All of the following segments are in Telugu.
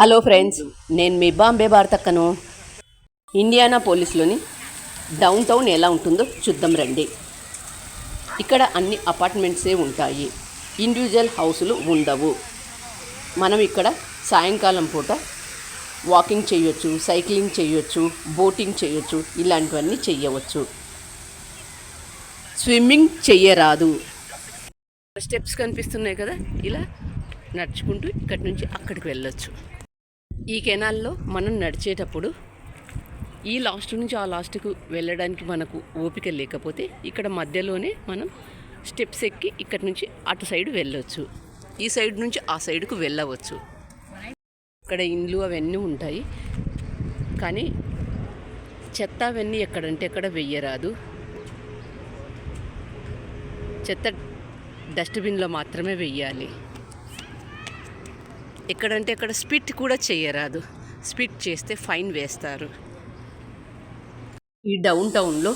హలో ఫ్రెండ్స్ నేను మీ బాంబే భారతక్కను ఇండియానా పోలీస్లోని డౌన్ టౌన్ ఎలా ఉంటుందో చూద్దాం రండి. ఇక్కడ అన్ని అపార్ట్మెంట్సే ఉంటాయి. ఇండివిజువల్ హౌసులు ఉండవు. మనం ఇక్కడ సాయంకాలం పూట వాకింగ్ చేయొచ్చు సైక్లింగ్ చేయొచ్చు బోటింగ్ చేయొచ్చు ఇలాంటివన్నీ చేయవచ్చు స్విమ్మింగ్ చెయ్యరాదు. స్టెప్స్ కనిపిస్తున్నాయి కదా ఇలా నడుచుకుంటూ ఇక్కడి నుంచి అక్కడికి వెళ్ళొచ్చు. ఈ కెనాల్లో మనం నడిచేటప్పుడు ఈ లాస్ట్ నుంచి ఆ లాస్ట్కు వెళ్ళడానికి మనకు ఓపిక లేకపోతే ఇక్కడ మధ్యలోనే మనం స్టెప్స్ ఎక్కి ఇక్కడ నుంచి అటు సైడ్ వెళ్ళవచ్చు ఈ సైడ్ నుంచి ఆ సైడ్కు వెళ్ళవచ్చు. ఇక్కడ ఇండ్లు అవన్నీ ఉంటాయి. కానీ చెత్త అవన్నీ ఎక్కడంటే ఎక్కడ వెయ్యరాదు. చెత్త డస్ట్బిన్లో మాత్రమే వెయ్యాలి. ఎక్కడంటే అక్కడ స్పిట్ కూడా చేయరాదు. స్పిట్ చేస్తే ఫైన్ వేస్తారు. ఈ డౌన్ టౌన్లో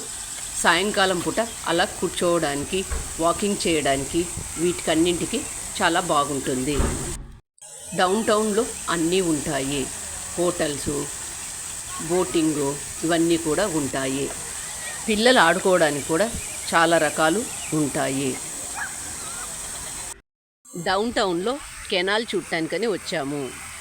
సాయంకాలం పూట అలా కూర్చోవడానికి వాకింగ్ చేయడానికి వీటికన్నింటికి చాలా బాగుంటుంది. డౌన్ టౌన్లో అన్నీ ఉంటాయి. హోటల్స్ బోటింగు ఇవన్నీ కూడా ఉంటాయి. పిల్లలు ఆడుకోవడానికి కూడా చాలా రకాలు ఉంటాయి. డౌన్ టౌన్లో కెనాల్ చూడటానికని వచ్చాము.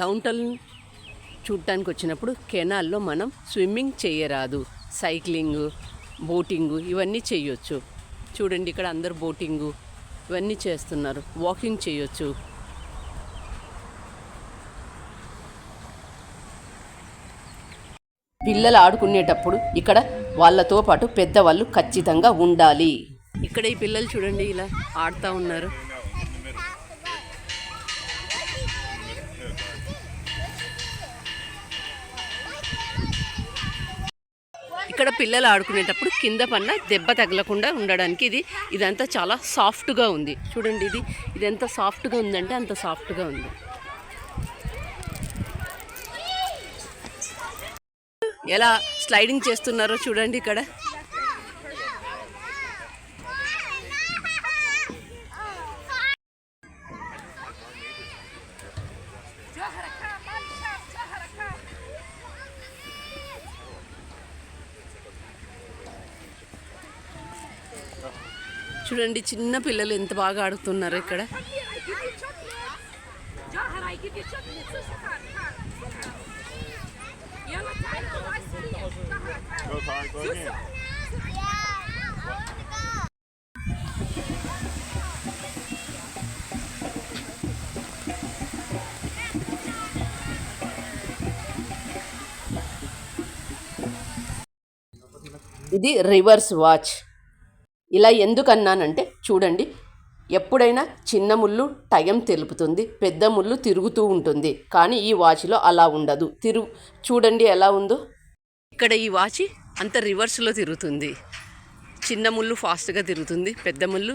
డౌన్ టౌన్ చూడటానికి వచ్చినప్పుడు కెనాల్లో మనం స్విమ్మింగ్ చేయరాదు. సైక్లింగ్ బోటింగ్ ఇవన్నీ చేయొచ్చు చూడండి ఇక్కడ అందరు బోటింగు ఇవన్నీ చేస్తున్నారు. వాకింగ్ చేయొచ్చు పిల్లలు ఆడుకునేటప్పుడు ఇక్కడ వాళ్ళతో పాటు పెద్దవాళ్ళు ఖచ్చితంగా ఉండాలి. ఇక్కడ ఈ పిల్లలు చూడండి ఇలా ఆడుతూ ఉన్నారు. ఇక్కడ పిల్లలు ఆడుకునేటప్పుడు కింద పన్న దెబ్బ తగలకుండా ఉండడానికి ఇది ఇదంతా చాలా సాఫ్ట్గా ఉంది. చూడండి ఇది ఇది ఎంత సాఫ్ట్గా ఉందంటే అంత సాఫ్ట్గా ఉంది. ఎలా స్లైడింగ్ చేస్తున్నారో చూడండి ఇక్కడ. చూడండి చిన్న పిల్లలు ఎంత బాగా ఆడుతున్నారు ఇక్కడ. ఇది రివర్స్ వాచ్. ఇలా ఎందుకన్నానంటే చూడండి ఎప్పుడైనా చిన్న ముళ్ళు టైం తెలుపుతుంది పెద్ద ముళ్ళు తిరుగుతూ ఉంటుంది కానీ ఈ వాచ్లో అలా ఉండదు. తిరుగు చూడండి ఎలా ఉందో. ఇక్కడ ఈ వాచ్ అంత రివర్స్లో తిరుగుతుంది. చిన్న ముళ్ళు ఫాస్ట్గా తిరుగుతుంది పెద్ద ముళ్ళు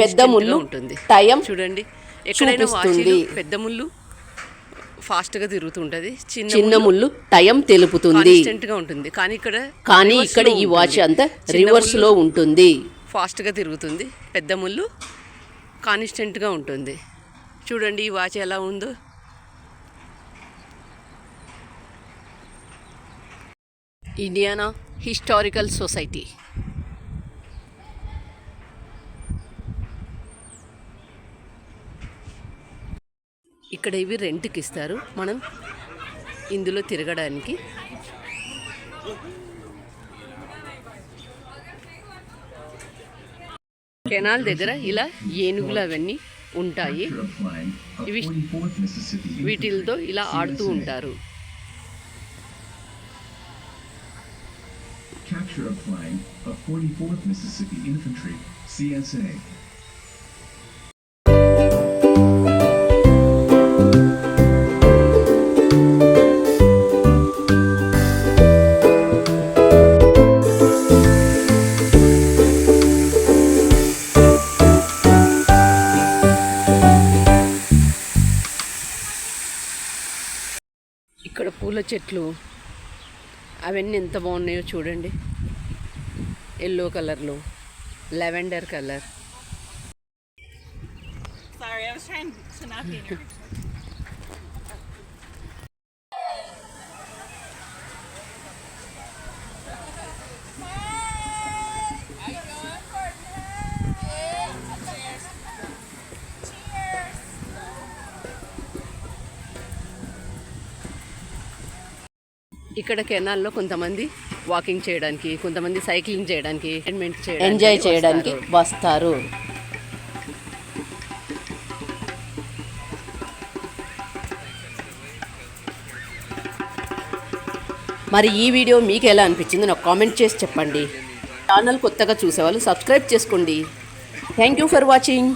పెద్ద ముళ్ళు ఉంటుంది. టైం చూడండి ఎక్కడైనా పెద్ద ముళ్ళు ఫాస్ట్గా తిరుగుతుంటది చిన్న చిన్న ముళ్ళు టైం తెలుపుతుంది. గా ఉంటుంది. కానీ ఇక్కడ కానీ ఇక్కడ ఈ వాచ్ అంతా రివర్స్లో ఉంటుంది. ఫాస్ట్గా తిరుగుతుంది. పెద్ద ముళ్ళు కాన్స్టెంట్గా ఉంటుంది. చూడండి ఈ వాచ్ ఎలా ఉందో. Indiana historical society. ఇక్కడ ఇవి రెంట్కి ఇస్తారు. మనం ఇందులో తిరగడానికి. కెనాల్ దగ్గర ఇలా ఏనుగులు అవన్నీ ఉంటాయి ఇవి వీటితో ఇలా ఆడుతూ ఉంటారు Capture a flag of 44th Mississippi Infantry, CSA, ఇక్కడ పూల చెట్లు అవన్నీ ఎంత బాగున్నాయో చూడండి ఎల్లో కలర్లో lavender colour Sorry, I was trying to not be near. ఇక్కడ కెనాల్లో కొంతమంది వాకింగ్ చేయడానికి కొంతమంది సైక్లింగ్ చేయడానికి ఎంజాయ్ చేయడానికి వస్తారు. మరి ఈ వీడియో మీకు ఎలా అనిపించింది నాకు కామెంట్ చేసి చెప్పండి. ఛానల్ కొత్తగా చూసేవాళ్ళు సబ్స్క్రైబ్ చేసుకోండి. Thank you for watching